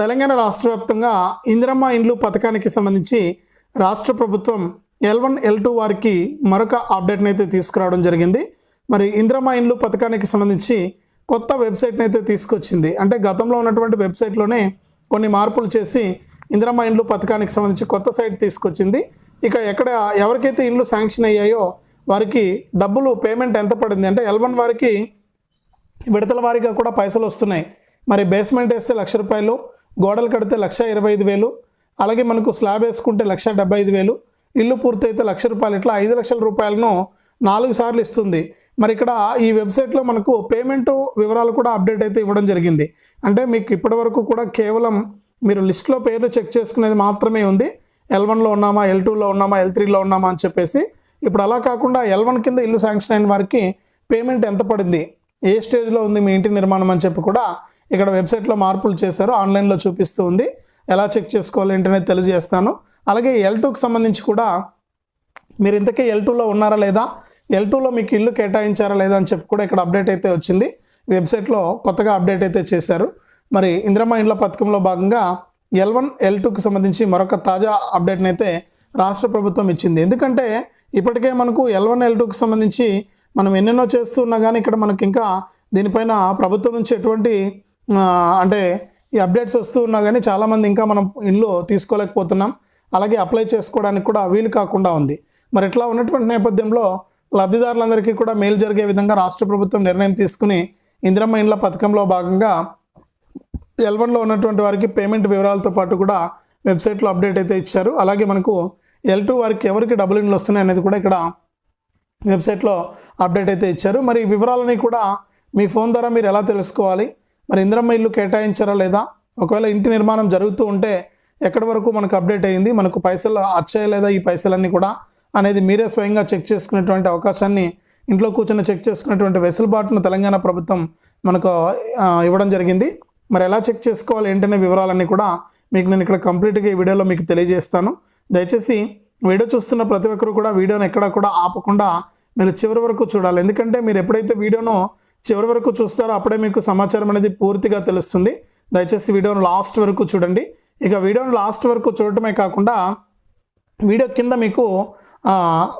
తెలంగాణ రాష్ట్ర వ్యాప్తంగా ఇందిరమ్మ ఇండ్లు పథకానికి సంబంధించి రాష్ట్ర ప్రభుత్వం ఎల్ వన్ ఎల్ టూ వారికి మరొక అప్డేట్ని అయితే తీసుకురావడం జరిగింది. మరి ఇందిరమ్మ ఇండ్లు పథకానికి సంబంధించి కొత్త వెబ్సైట్ని అయితే తీసుకొచ్చింది. అంటే గతంలో ఉన్నటువంటి వెబ్సైట్లోనే కొన్ని మార్పులు చేసి ఇందిరమ్మ ఇండ్లు పథకానికి సంబంధించి కొత్త సైట్ తీసుకొచ్చింది. ఇక ఎక్కడ ఎవరికైతే ఇండ్లు శాంక్షన్ అయ్యాయో వారికి డబ్బులు పేమెంట్ ఎంత పడింది? అంటే ఎల్ వన్ వారికి విడతల వారీగా కూడా పైసలు వస్తున్నాయి. మరి బేస్మెంట్ వేస్తే లక్ష రూపాయలు గోడలు కడితే లక్ష ఇరవై ఐదు వేలు అలాగే మనకు స్లాబ్ వేసుకుంటే లక్ష డెబ్బై ఐదు వేలు ఇల్లు పూర్తయితే లక్ష రూపాయలు ఇట్లా ఐదు లక్షల రూపాయలను నాలుగు సార్లు ఇస్తుంది. మరి ఇక్కడ ఈ వెబ్సైట్లో మనకు పేమెంట్ వివరాలు కూడా అప్డేట్ అయితే ఇవ్వడం జరిగింది. అంటే మీకు ఇప్పటివరకు కూడా కేవలం మీరు లిస్ట్లో పేర్లు చెక్ చేసుకునేది మాత్రమే ఉంది. ఎల్ వన్లో ఉన్నామా ఎల్ టూలో ఉన్నామా ఎల్ త్రీలో ఉన్నామా అని చెప్పేసి. ఇప్పుడు అలా కాకుండా ఎల్ వన్ కింద ఇల్లు శాంక్షన్ అయిన వారికి పేమెంట్ ఎంత పడింది ఏ స్టేజ్లో ఉంది మీ ఇంటి నిర్మాణం అని చెప్పి కూడా ఇక్కడ వెబ్సైట్లో మార్పులు చేశారు ఆన్లైన్లో చూపిస్తూ ఉంది. ఎలా చెక్ చేసుకోవాలి ఏంటనేది తెలియజేస్తాను. అలాగే ఎల్ టూకి సంబంధించి కూడా మీరు ఇంతకీ ఎల్ టూలో ఉన్నారా లేదా ఎల్ టూలో మీకు ఇల్లు కేటాయించారా లేదా అని చెప్పి కూడా ఇక్కడ అప్డేట్ అయితే వచ్చింది. వెబ్సైట్లో కొత్తగా అప్డేట్ అయితే చేశారు. మరి ఇందిరమ్మ ఇండ్ల పథకంలో భాగంగా ఎల్ వన్ ఎల్ టూకి సంబంధించి మరొక తాజా అప్డేట్ని అయితే రాష్ట్ర ప్రభుత్వం ఇచ్చింది. ఎందుకంటే ఇప్పటికే మనకు ఎల్ వన్ ఎల్ టూకి సంబంధించి మనం ఎన్నెన్నో చేస్తున్నా కానీ ఇక్కడ మనకి ఇంకా దీనిపైన ప్రభుత్వం నుంచి ఎటువంటి అంటే ఈ అప్డేట్స్ వస్తూ ఉన్నా కానీ చాలామంది ఇంకా మనం ఇల్లు తీసుకోలేకపోతున్నాం. అలాగే అప్లై చేసుకోవడానికి కూడా వీలు కాకుండా ఉంది. మరి ఇట్లా ఉన్నటువంటి నేపథ్యంలో లబ్ధిదారులందరికీ కూడా మేలు జరిగే విధంగా రాష్ట్ర ప్రభుత్వం నిర్ణయం తీసుకుని ఇందిరమ్మ ఇండ్ల పథకంలో భాగంగా ఎల్వన్లో ఉన్నటువంటి వారికి పేమెంట్ వివరాలతో పాటు కూడా వెబ్సైట్లో అప్డేట్ అయితే ఇచ్చారు. అలాగే మనకు ఎల్ టూ వారికి ఎవరికి డబుల్ ఇండ్లు వస్తున్నాయి అనేది కూడా ఇక్కడ వెబ్సైట్లో అప్డేట్ అయితే ఇచ్చారు. మరి ఈ వివరాలని కూడా మీ ఫోన్ ద్వారా మీరు ఎలా తెలుసుకోవాలి? మరి ఇంద్రమ్మ ఇల్లు కేటాయించారా లేదా? ఒకవేళ ఇంటి నిర్మాణం జరుగుతూ ఉంటే ఎక్కడి వరకు మనకు అప్డేట్ అయ్యింది? మనకు పైసలు అచ్చేయలేదా లేదా ఈ పైసలన్నీ కూడా అనేది మీరే స్వయంగా చెక్ చేసుకునేటువంటి అవకాశాన్ని ఇంట్లో కూర్చొని చెక్ చేసుకునేటువంటి వెసులుబాటును తెలంగాణ ప్రభుత్వం మనకు ఇవ్వడం జరిగింది. మరి ఎలా చెక్ చేసుకోవాలి ఏంటనే వివరాలన్నీ కూడా మీకు నేను ఇక్కడ కంప్లీట్గా ఈ వీడియోలో మీకు తెలియజేస్తాను. దయచేసి వీడియో చూస్తున్న ప్రతి ఒక్కరు కూడా వీడియోను ఎక్కడా కూడా ఆపకుండా మీరు చివరి వరకు చూడాలి. ఎందుకంటే మీరు ఎప్పుడైతే వీడియోను చివరి వరకు చూస్తారో అప్పుడే మీకు సమాచారం అనేది పూర్తిగా తెలుస్తుంది. దయచేసి వీడియోను లాస్ట్ వరకు చూడండి. ఇక వీడియోను లాస్ట్ వరకు చూడటమే కాకుండా వీడియో కింద మీకు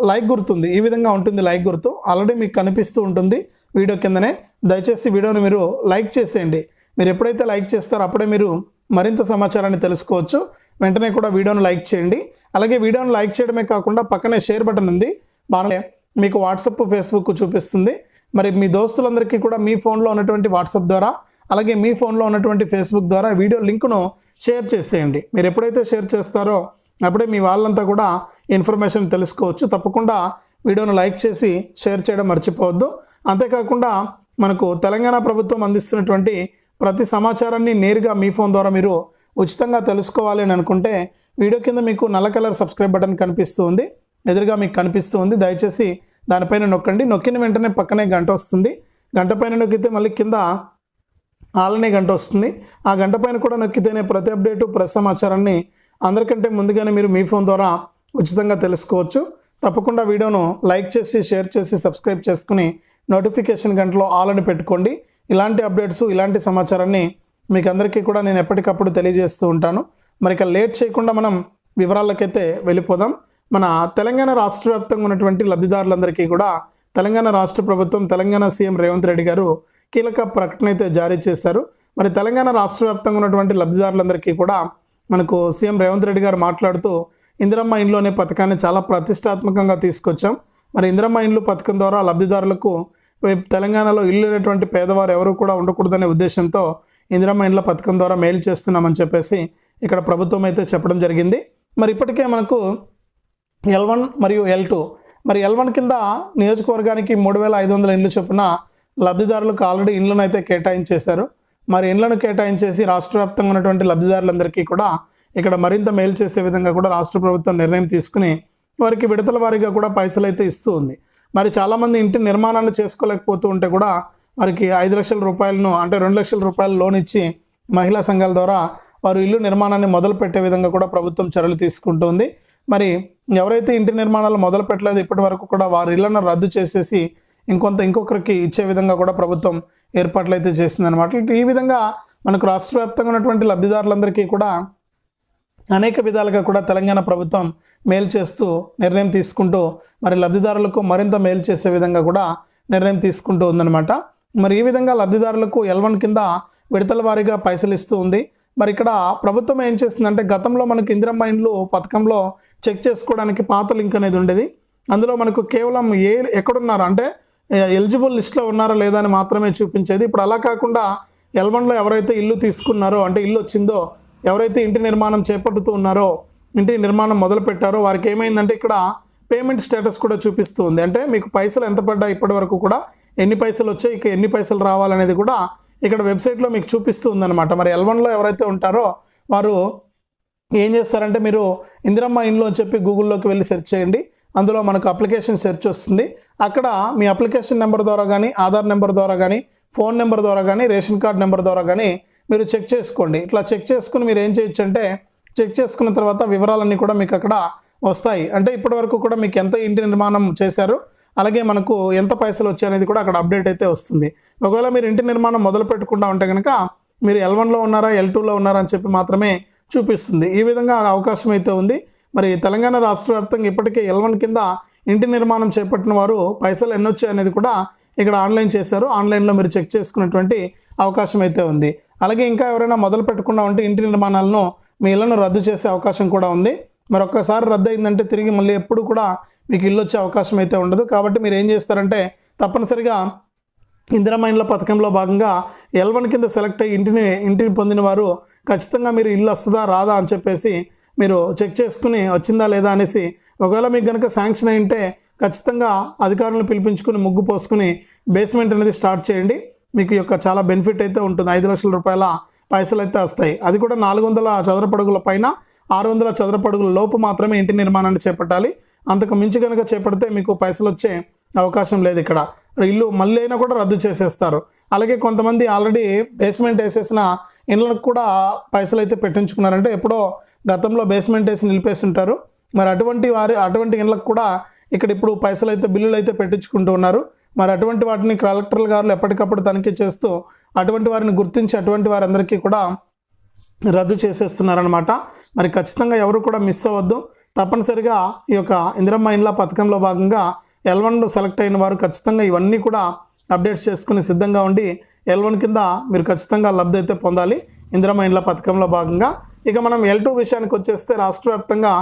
లైక్ గుర్తుంది. ఈ విధంగా ఉంటుంది లైక్ గుర్తు. ఆల్రెడీ మీకు కనిపిస్తూ ఉంటుంది వీడియో కిందనే. దయచేసి వీడియోను మీరు లైక్ చేసేయండి. మీరు ఎప్పుడైతే లైక్ చేస్తారో అప్పుడే మీరు మరింత సమాచారాన్ని తెలుసుకోవచ్చు. వెంటనే కూడా వీడియోను లైక్ చేయండి. అలాగే వీడియోను లైక్ చేయడమే కాకుండా పక్కనే షేర్ బటన్ ఉంది. బాగా మీకు వాట్సప్ ఫేస్బుక్ చూపిస్తుంది. మరి మీ దోస్తులందరికీ కూడా మీ ఫోన్లో ఉన్నటువంటి వాట్సాప్ ద్వారా అలాగే మీ ఫోన్లో ఉన్నటువంటి ఫేస్బుక్ ద్వారా వీడియో లింకును షేర్ చేసేయండి. మీరు ఎప్పుడైతే షేర్ చేస్తారో అప్పుడే మీ వాళ్ళంతా కూడా ఇన్ఫర్మేషన్ తెలుసుకోవచ్చు. తప్పకుండా వీడియోను లైక్ చేసి షేర్ చేయడం మర్చిపోవద్దు. అంతేకాకుండా మనకు తెలంగాణ ప్రభుత్వం అందిస్తున్నటువంటి ప్రతి సమాచారాన్ని నేరుగా మీ ఫోన్ ద్వారా మీరు ఉచితంగా తెలుసుకోవాలి అని అనుకుంటే వీడియో కింద మీకు నల్ల కలర్ సబ్స్క్రైబ్ బటన్ కనిపిస్తూ ఉంది. ఎదురుగా మీకు కనిపిస్తూ ఉంది. దయచేసి దానిపైన నొక్కండి. నొక్కిన వెంటనే పక్కనే గంట వస్తుంది. గంట పైన నొక్కితే మళ్ళీ కింద ఆలనే గంట వస్తుంది. ఆ గంట పైన కూడా నొక్కితేనే ప్రతి అప్డేటు ప్రతి సమాచారాన్ని అందరికంటే ముందుగానే మీరు మీ ఫోన్ ద్వారా ఉచితంగా తెలుసుకోవచ్చు. తప్పకుండా వీడియోను లైక్ చేసి షేర్ చేసి సబ్స్క్రైబ్ చేసుకుని నోటిఫికేషన్ గంటలో ఆల్ అని పెట్టుకోండి. ఇలాంటి అప్డేట్స్ ఇలాంటి సమాచారాన్ని మీకు అందరికీ కూడా నేను ఎప్పటికప్పుడు తెలియజేస్తూ ఉంటాను. మరి ఇక లేట్ చేయకుండా మనం వివరాలకైతే వెళ్ళిపోదాం. మన తెలంగాణ రాష్ట్ర వ్యాప్తంగా ఉన్నటువంటి లబ్ధిదారులందరికీ కూడా తెలంగాణ రాష్ట్ర ప్రభుత్వం తెలంగాణ సీఎం రేవంత్ రెడ్డి గారు కీలక ప్రకటన అయితే జారీ చేశారు. మరి తెలంగాణ రాష్ట్ర వ్యాప్తంగా ఉన్నటువంటి లబ్ధిదారులందరికీ కూడా మనకు సీఎం రేవంత్ రెడ్డి గారు మాట్లాడుతూ ఇందిరమ్మ ఇండ్లు అనే పథకాన్ని చాలా ప్రతిష్టాత్మకంగా తీసుకొచ్చాం. మరి ఇందిరమ్మ ఇండ్లు పథకం ద్వారా లబ్ధిదారులకు తెలంగాణలో ఇల్లు లేనటువంటి పేదవారు ఎవరు కూడా ఉండకూడదనే ఉద్దేశంతో ఇందిరమ్మ ఇండ్ల పథకం ద్వారా మేలు చేస్తున్నామని చెప్పేసి ఇక్కడ ప్రభుత్వం అయితే చెప్పడం జరిగింది. మరి ఇప్పటికే మనకు ఎల్ వన్ మరియు ఎల్ టూ మరి ఎల్ వన్ కింద నియోజకవర్గానికి మూడు వేల ఐదు వందల ఇండ్లు చొప్పున లబ్ధిదారులకు ఆల్రెడీ ఇండ్లను అయితే కేటాయించేశారు. మరి ఇండ్లను కేటాయించేసి రాష్ట్ర వ్యాప్తంగా ఉన్నటువంటి లబ్ధిదారులందరికీ కూడా ఇక్కడ మరింత మేలు చేసే విధంగా కూడా రాష్ట్ర ప్రభుత్వం నిర్ణయం తీసుకుని వారికి విడతల వారీగా కూడా పైసలు అయితే ఇస్తూ ఉంది. మరి చాలామంది ఇంటి నిర్మాణాలు చేసుకోలేకపోతూ ఉంటే కూడా వారికి ఐదు లక్షల రూపాయలను అంటే రెండు లక్షల రూపాయలు లోన్ ఇచ్చి మహిళా సంఘాల ద్వారా వారు ఇల్లు నిర్మాణాన్ని మొదలు పెట్టే విధంగా కూడా ప్రభుత్వం చర్యలు తీసుకుంటుంది మరి ఎవరైతే ఇంటి నిర్మాణాలు మొదలు పెట్టలేదు ఇప్పటి వరకు కూడా వారి ఇళ్ళను రద్దు చేసేసి ఇంకొంత ఇంకొకరికి ఇచ్చే విధంగా కూడా ప్రభుత్వం ఏర్పాట్లు అయితే చేసిందనమాట ఈ విధంగా మనకు రాష్ట్ర వ్యాప్తంగా ఉన్నటువంటి లబ్ధిదారులందరికీ కూడా అనేక విధాలుగా కూడా తెలంగాణ ప్రభుత్వం మేలు చేస్తూ నిర్ణయం తీసుకుంటూ మరి లబ్ధిదారులకు మరింత మేలు చేసే విధంగా కూడా నిర్ణయం తీసుకుంటూ ఉందన్నమాట. మరి ఈ విధంగా లబ్ధిదారులకు ఎల్వన్ కింద విడతల వారీగా పైసలు ఇస్తూ ఉంది. మరి ఇక్కడ ప్రభుత్వం ఏం చేస్తుందంటే గతంలో మనకు ఇందిరమ్మ ఇండ్లు పథకంలో చెక్ చేసుకోవడానికి పాత లింక్ అనేది ఉండేది. అందులో మనకు కేవలం ఏ ఎక్కడున్నారు? అంటే ఎలిజిబుల్ లిస్ట్లో ఉన్నారా లేదా అని మాత్రమే చూపించేది. ఇప్పుడు అలా కాకుండా ఎల్వన్లో ఎవరైతే ఇల్లు తీసుకున్నారో అంటే ఇల్లు వచ్చిందో ఎవరైతే ఇంటి నిర్మాణం చేపడుతూ ఉన్నారో ఇంటి నిర్మాణం మొదలుపెట్టారో వారికి ఏమైందంటే ఇక్కడ పేమెంట్ స్టేటస్ కూడా చూపిస్తూ ఉంది. అంటే మీకు పైసలు ఎంత పడ్డా ఇప్పటి వరకు కూడా ఎన్ని పైసలు వచ్చాయి ఇక ఎన్ని పైసలు రావాలనేది కూడా ఇక్కడ వెబ్సైట్లో మీకు చూపిస్తూ ఉందన్నమాట. మరి ఎల్వన్లో ఎవరైతే ఉంటారో వారు ఏం చేస్తారంటే మీరు ఇందిరమ్మ ఇండ్లు అని చెప్పి గూగుల్లోకి వెళ్ళి సెర్చ్ చేయండి. అందులో మనకు అప్లికేషన్ సెర్చ్ వస్తుంది. అక్కడ మీ అప్లికేషన్ నెంబర్ ద్వారా కానీ ఆధార్ నెంబర్ ద్వారా కానీ ఫోన్ నెంబర్ ద్వారా కానీ రేషన్ కార్డ్ నెంబర్ ద్వారా కానీ మీరు చెక్ చేసుకోండి. ఇట్లా చెక్ చేసుకుని మీరు ఏం చేయొచ్చు అంటే చెక్ చేసుకున్న తర్వాత వివరాలన్నీ కూడా మీకు అక్కడ వస్తాయి. అంటే ఇప్పటివరకు కూడా మీకు ఎంత ఇంటి నిర్మాణం చేశారు అలాగే మనకు ఎంత పైసలు వచ్చాయి అనేది కూడా అక్కడ అప్డేట్ అయితే వస్తుంది. ఒకవేళ మీరు ఇంటి నిర్మాణం మొదలు పెట్టకుండా ఉంటే కనుక మీరు ఎల్ వన్లో ఉన్నారా ఎల్ టూలో ఉన్నారా అని చెప్పి మాత్రమే చూపిస్తుంది. ఈ విధంగా అవకాశం అయితే ఉంది. మరి తెలంగాణ రాష్ట్ర వ్యాప్తంగా ఇప్పటికే ఎల్వన్ కింద ఇంటి నిర్మాణం చేపట్టిన వారు పైసలు ఎన్ని అనేది కూడా ఇక్కడ ఆన్లైన్ చేశారు. ఆన్లైన్లో మీరు చెక్ చేసుకునేటువంటి అవకాశం అయితే ఉంది. అలాగే ఇంకా ఎవరైనా మొదలు పెట్టకుండా ఉంటే ఇంటి నిర్మాణాలను మీ ఇళ్ళను రద్దు చేసే అవకాశం కూడా ఉంది. మరి ఒక్కసారి రద్దు అయిందంటే తిరిగి మళ్ళీ ఎప్పుడు కూడా మీకు ఇల్లు వచ్చే అవకాశం అయితే ఉండదు. కాబట్టి మీరు ఏం చేస్తారంటే తప్పనిసరిగా ఇందిరామైన్ల పథకంలో భాగంగా ఎల్వన్ కింద సెలెక్ట్ అయ్యి ఇంటిని ఇంటిని పొందిన వారు ఖచ్చితంగా మీరు ఇల్లు వస్తుందా రాదా అని చెప్పేసి మీరు చెక్ చేసుకుని వచ్చిందా లేదా అనేసి ఒకవేళ మీకు కనుక శాంక్షన్ అయింటే ఖచ్చితంగా అధికారులను పిలిపించుకుని ముగ్గు పోసుకుని బేస్మెంట్ అనేది స్టార్ట్ చేయండి. మీకు యొక్క చాలా బెనిఫిట్ అయితే ఉంటుంది. ఐదు లక్షల రూపాయల పైసలు అయితే వస్తాయి. అది కూడా నాలుగు వందల చదరపడుగుల పైన ఆరు వందల చదరపడుగుల లోపు మాత్రమే ఇంటి నిర్మాణాన్ని చేపట్టాలి. అంతకు మించి కనుక చేపడితే మీకు పైసలు వచ్చే అవకాశం లేదు ఇక్కడ. ఇల్లు మళ్ళీ అయినా కూడా రద్దు చేసేస్తారు. అలాగే కొంతమంది ఆల్రెడీ బేస్మెంట్ వేసేసిన ఇళ్ళకు కూడా పైసలు అయితే పెట్టించుకున్నారంటే ఎప్పుడో గతంలో బేస్మెంట్ వేసి నిలిపేసి ఉంటారు మరి అటువంటి వారి అటువంటి ఇళ్ళకు కూడా ఇక్కడ ఇప్పుడు పైసలు అయితే బిల్లులు అయితే పెట్టించుకుంటూ ఉన్నారు. మరి అటువంటి వాటిని కలెక్టర్ల గారు ఎప్పటికప్పుడు తనిఖీ చేస్తూ అటువంటి వారిని గుర్తించి అటువంటి వారందరికీ కూడా రద్దు చేసేస్తున్నారనమాట మరి ఖచ్చితంగా ఎవరు కూడా మిస్ అవ్వద్దు. తప్పనిసరిగా ఈ యొక్క ఇందిరమ్మ ఇండ్ల పథకంలో భాగంగా ఎల్వన్లో సెలెక్ట్ అయిన వారు ఖచ్చితంగా ఇవన్నీ కూడా అప్డేట్స్ చేసుకుని సిద్ధంగా ఉండి ఎల్ వన్ కింద మీరు ఖచ్చితంగా లబ్ధి అయితే పొందాలి. ఇందిరమ్మ ఇండ్ల పథకంలో భాగంగా. ఇక మనం ఎల్ టూ విషయానికి వచ్చేస్తే రాష్ట్ర వ్యాప్తంగా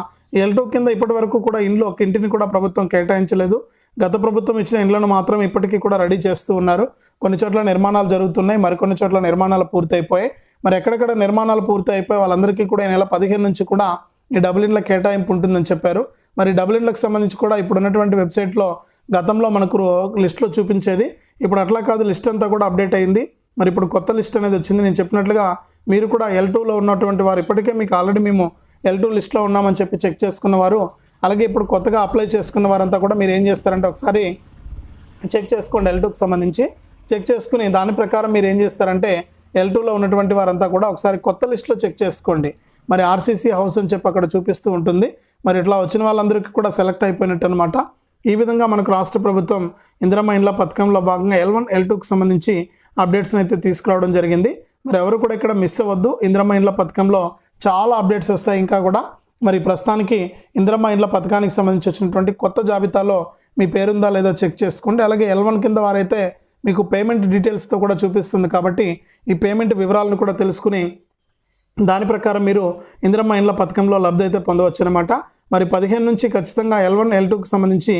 ఎల్ టూ కింద ఇప్పటి వరకు కూడా ఇండ్లు ఒక ఇంటిని కూడా ప్రభుత్వం కేటాయించలేదు. గత ప్రభుత్వం ఇచ్చిన ఇండ్లను మాత్రం ఇప్పటికీ కూడా రెడీ చేస్తూ ఉన్నారు. కొన్ని చోట్ల నిర్మాణాలు జరుగుతున్నాయి మరికొన్ని చోట్ల నిర్మాణాలు పూర్తయిపోయాయి. మరి ఎక్కడెక్కడ నిర్మాణాలు పూర్తి అయిపోయి వాళ్ళందరికీ కూడా ఈ నెల పదిహేను నుంచి కూడా ఈ డబుల్ ఇండ్ల కేటాయింపు ఉంటుందని చెప్పారు. మరి డబుల్ ఇండ్లకు సంబంధించి కూడా ఇప్పుడు ఉన్నటువంటి వెబ్సైట్లో గతంలో మనకు లిస్ట్లో చూపించేది. ఇప్పుడు అట్లా కాదు లిస్ట్ అంతా కూడా అప్డేట్ అయింది. మరి ఇప్పుడు కొత్త లిస్ట్ అనేది వచ్చింది. నేను చెప్పినట్లుగా మీరు కూడా ఎల్ టూలో ఉన్నటువంటి వారు ఇప్పటికే మీకు ఆల్రెడీ మేము ఎల్ టూ లిస్ట్లో ఉన్నామని చెప్పి చెక్ చేసుకున్న వారు అలాగే ఇప్పుడు కొత్తగా అప్లై చేసుకున్న వారంతా కూడా మీరు ఏం చేస్తారంటే ఒకసారి చెక్ చేసుకోండి ఎల్ టూకి సంబంధించి. చెక్ చేసుకుని దాని ప్రకారం మీరు ఏం చేస్తారంటే ఎల్ టూలో ఉన్నటువంటి వారంతా కూడా ఒకసారి కొత్త లిస్ట్లో చెక్ చేసుకోండి. మరి ఆర్సీసీ హౌస్ అని చెప్పి అక్కడ చూపిస్తూ ఉంటుంది. మరి ఇట్లా వచ్చిన వాళ్ళందరికీ కూడా సెలెక్ట్ అయిపోయినట్టు అనమాట ఈ విధంగా మనకు రాష్ట్ర ప్రభుత్వం ఇందిరమ్మ ఇండ్ల పథకంలో భాగంగా ఎల్ వన్ ఎల్ టూకి సంబంధించి అప్డేట్స్ని అయితే తీసుకురావడం జరిగింది. మరి ఎవరు కూడా ఇక్కడ మిస్ అవ్వద్దు. ఇందిరమ్మ ఇండ్ల పథకంలో చాలా అప్డేట్స్ వస్తాయి. ఇంకా కూడా మరి ప్రస్తుతానికి ఇందిరమ్మ ఇండ్ల పథకానికి సంబంధించి వచ్చినటువంటి కొత్త జాబితాలో మీ పేరుందా లేదో చెక్ చేసుకోండి. అలాగే ఎల్ వన్ కింద వారైతే మీకు పేమెంట్ డీటెయిల్స్తో కూడా చూపిస్తుంది కాబట్టి ఈ పేమెంట్ వివరాలను కూడా తెలుసుకుని దాని ప్రకారం మీరు ఇందిరమ్మ ఇండ్ల పథకంలో లబ్ధి అయితే పొందవచ్చు అనమాట మరి పదిహేను నుంచి ఖచ్చితంగా ఎల్ వన్ ఎల్ టూకి సంబంధించి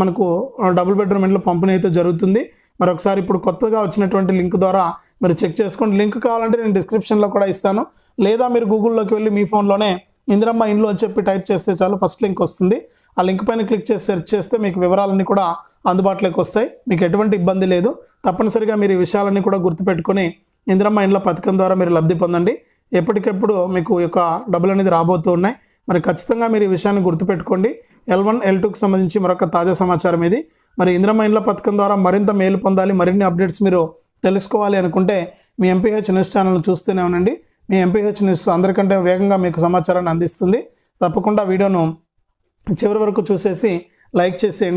మనకు డబుల్ బెడ్రూమ్ ఇంట్లో పంపిణీ అయితే జరుగుతుంది. మరి ఒకసారి ఇప్పుడు కొత్తగా వచ్చినటువంటి లింక్ ద్వారా మీరు చెక్ చేసుకోండి. లింక్ కావాలంటే నేను డిస్క్రిప్షన్లో కూడా ఇస్తాను. లేదా మీరు గూగుల్లోకి వెళ్ళి మీ ఫోన్లోనే ఇందిరమ్మ ఇండ్లు అని చెప్పి టైప్ చేస్తే చాలు ఫస్ట్ లింక్ వస్తుంది. ఆ లింక్ పైన క్లిక్ చేసి సెర్చ్ చేస్తే మీకు వివరాలన్నీ కూడా అందుబాటులోకి వస్తాయి. మీకు ఎటువంటి ఇబ్బంది లేదు. తప్పనిసరిగా మీరు ఈ విషయాలన్నీ కూడా గుర్తుపెట్టుకొని ఇందిరమ్మ ఇండ్ల పథకం ద్వారా మీరు లబ్ధి పొందండి. ఎప్పటికెప్పుడు మీకు యొక్క డబ్బులు అనేది రాబోతూ ఉన్నాయి. మరి ఖచ్చితంగా మీరు ఈ విషయాన్ని గుర్తుపెట్టుకోండి. ఎల్ వన్ ఎల్ టూకి సంబంధించి మరొక తాజా సమాచారం ఇది. మరి ఇందిరమ్మ పథకం ద్వారా మరింత మేలు పొందాలి మరిన్ని అప్డేట్స్ మీరు తెలుసుకోవాలి అనుకుంటే మీ ఎంపీహెచ్ న్యూస్ ఛానల్ చూస్తూనే ఉండండి. మీ ఎంపీహెచ్ న్యూస్ అందరికంటే వేగంగా మీకు సమాచారాన్ని అందిస్తుంది. తప్పకుండా వీడియోను చివరి వరకు చూసేసి లైక్ చేసేయండి.